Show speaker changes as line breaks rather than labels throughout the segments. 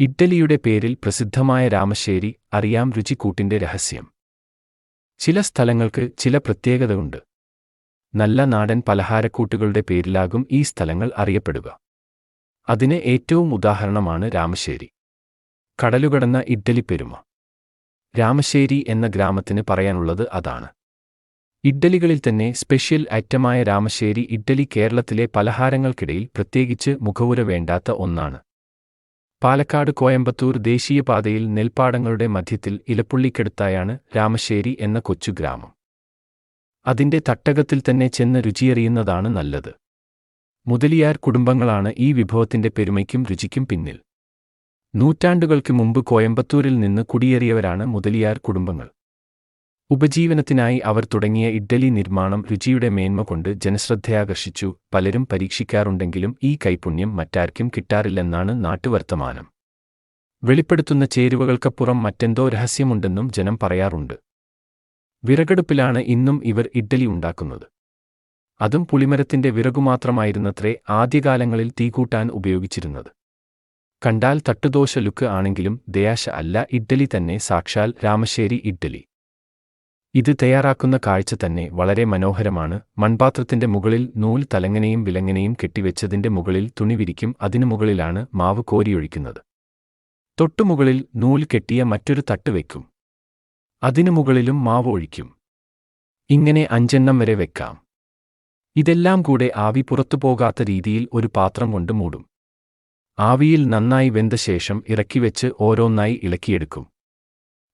ഇഡ്ഡലിയുടെ പേരിൽ പ്രസിദ്ധമായ രാമശ്ശേരി അറിയാം രുചിക്കൂട്ടിന്റെ രഹസ്യം. ചില സ്ഥലങ്ങൾക്ക് ചില പ്രത്യേകതയുണ്ട്. നല്ല നാടൻ പലഹാരക്കൂട്ടുകളുടെ പേരിലാകും ഈ സ്ഥലങ്ങൾ അറിയപ്പെടുക. അതിന് ഏറ്റവും ഉദാഹരണമാണ് രാമശ്ശേരി കടലുകടന്ന ഇഡ്ഡലിപ്പെരുമ രാമശ്ശേരി എന്ന ഗ്രാമത്തിന് പറയാനുള്ളത് അതാണ്. ഇഡ്ഡലികളിൽ തന്നെ സ്പെഷ്യൽ ഐറ്റമായ രാമശ്ശേരി ഇഡ്ഡലി കേരളത്തിലെ പലഹാരങ്ങൾക്കിടയിൽ പ്രത്യേകിച്ച് മുഖവുര വേണ്ടാത്ത ഒന്നാണ്. പാലക്കാട് കോയമ്പത്തൂർ ദേശീയപാതയിൽ നെൽപ്പാടങ്ങളുടെ മധ്യത്തിൽ ഇലപ്പുള്ളിക്കടുത്തായാണ് രാമശ്ശേരി എന്ന കൊച്ചു ഗ്രാമം. അതിന്റെ തട്ടകത്തിൽ തന്നെ ചെന്ന് രുചിയറിയുന്നതാണ് നല്ലത്. മുതലിയാർ കുടുംബങ്ങളാണ് ഈ വിഭവത്തിന്റെ പെരുമയ്ക്കും രുചിക്കും പിന്നിൽ. നൂറ്റാണ്ടുകൾക്ക് മുമ്പ് കോയമ്പത്തൂരിൽ നിന്ന് കുടിയേറിയവരാണ് മുതലിയാർ കുടുംബങ്ങൾ. ഉപജീവനത്തിനായി അവർ തുടങ്ങിയ ഇഡ്ഡലി നിർമ്മാണം രുചിയുടെ മേന്മ കൊണ്ട് ജനശ്രദ്ധയാകർഷിച്ചു. പലരും പരീക്ഷിക്കാറുണ്ടെങ്കിലും ഈ കൈപുണ്യം മറ്റാർക്കും കിട്ടാറില്ലെന്നാണ് നാട്ടുവർത്തമാനം. വെളിപ്പെടുത്തുന്ന ചേരുവകൾക്കപ്പുറം മറ്റെന്തോ രഹസ്യമുണ്ടെന്നും ജനം പറയാറുണ്ട്. വിറകടുപ്പിലാണ് ഇന്നും ഇവർ ഇഡ്ഡലി ഉണ്ടാക്കുന്നത്. അതും പുളിമരത്തിന്റെ വിറകുമാത്രമായിരുന്നത്രേ ആദ്യകാലങ്ങളിൽ തീകൂട്ടാൻ ഉപയോഗിച്ചിരുന്നത്. കണ്ടാൽ തട്ടുദോശ ലുക്ക് ആണെങ്കിലും ദയാശ അല്ല ഇഡ്ഡലി തന്നെ സാക്ഷാൽ രാമശ്ശേരി ഇഡ്ഡലി. ഇത് തയ്യാറാക്കുന്ന കാഴ്ച തന്നെ വളരെ മനോഹരമാണ്. മൺപാത്രത്തിന്റെ മുകളിൽ നൂൽ തലങ്ങനെയും വിലങ്ങനെയും കെട്ടിവെച്ചതിന്റെ മുകളിൽ തുണി വിരിക്കും അതിനു മുകളിലാണ് മാവ് കോരിയൊഴിക്കുന്നത്. തൊട്ടുമുകളിൽ നൂൽ കെട്ടിയ മറ്റൊരു തട്ട് വയ്ക്കും അതിനു മുകളിലും മാവ് ഒഴിക്കും. ഇങ്ങനെ അഞ്ചെണ്ണം വരെ വെക്കാം. ഇതെല്ലാം കൂടെ ആവി പുറത്തുപോകാത്ത രീതിയിൽ ഒരു പാത്രം കൊണ്ട് മൂടും. ആവിയിൽ നന്നായി വെന്ത ശേഷം ഇറക്കിവെച്ച് ഓരോന്നായി ഇളക്കിയെടുക്കും.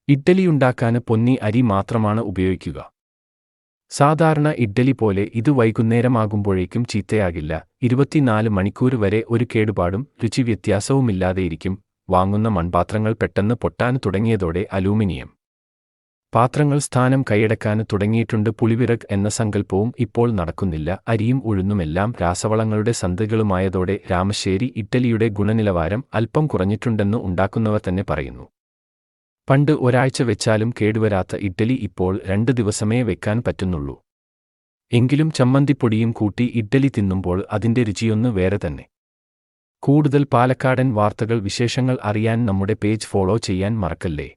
ഇഡ്ഡലിയുണ്ടാക്കാന് പൊന്നി അരി മാത്രമാണ് ഉപയോഗിക്കുക. സാധാരണ ഇഡ്ഡലി പോലെ ഇത് വൈകുന്നേരമാകുമ്പോഴേക്കും ചീത്തയാകില്ല. ഇരുപത്തിനാല് മണിക്കൂർ വരെ ഒരു കേടുപാടും രുചി വ്യത്യാസവുമില്ലാതെയിരിക്കും വാങ്ങുന്ന മൺപാത്രങ്ങൾ പെട്ടെന്ന് പൊട്ടാൻ തുടങ്ങിയതോടെ അലൂമിനിയം. പാത്രങ്ങൾ സ്ഥാനം കൈയടക്കാൻ തുടങ്ങിയിട്ടുണ്ട്. പുളിവിറക് എന്ന സങ്കല്പവും ഇപ്പോൾ നടക്കുന്നില്ല. അരിയും ഉഴുന്നുമെല്ലാം രാസവളങ്ങളുടെ സന്ധികളുമായതോടെ രാമശ്ശേരി ഇറ്റലിയുടെ ഗുണനിലവാരം അല്പം കുറഞ്ഞിട്ടുണ്ടെന്ന് ഉണ്ടാക്കുന്നവർ തന്നെ പറയുന്നു. പണ്ട് ഒരാഴ്ച വെച്ചാലും കേടുവരാത്ത ഇഡ്ഡലി ഇപ്പോൾ രണ്ട് ദിവസമേ വെക്കാൻ പറ്റുന്നുള്ളൂ. എങ്കിലും ചമ്മന്തിപ്പൊടിയും കൂട്ടി ഇഡ്ഡലി തിന്നുമ്പോൾ അതിന്റെ രുചിയൊന്ന് വേറെ തന്നെ. കൂടുതൽ പാലക്കാടൻ വാർത്തകൾ വിശേഷങ്ങൾ അറിയാൻ നമ്മുടെ പേജ് ഫോളോ ചെയ്യാൻ മറക്കല്ലേ?